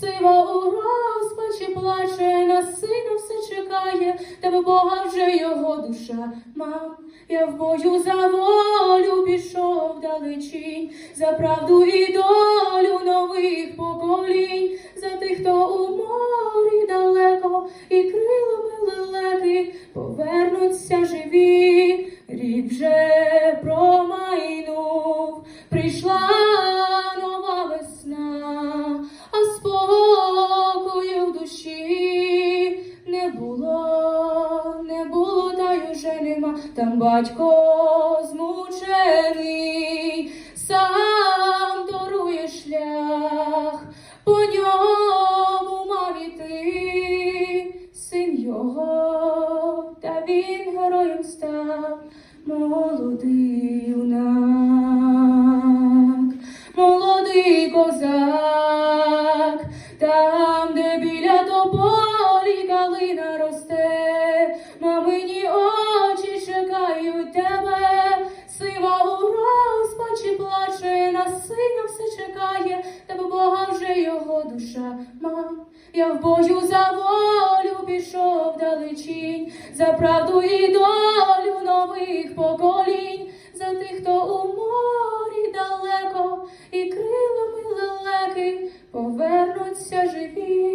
сива у розпачі плаче, на сина все чекає, тебе Бога вже його душа. Мам, я в бою за волю пішов далечінь, за правду і долю нових поколінь, за тих, хто у морі далеко, і крилами лелеки повернуться живі. Рік вже душі не було, не було, та й уже нема. Там батько змучений, сам торує шлях, по ньому мав іти син його, та він героєм став, молодий юнак, на сина все чекає, та Бога вже його душа, мам. Я в бою за волю пішов далечінь, за правду і долю нових поколінь, за тих, хто у морі далеко, і крилами лелеки повернуться живі.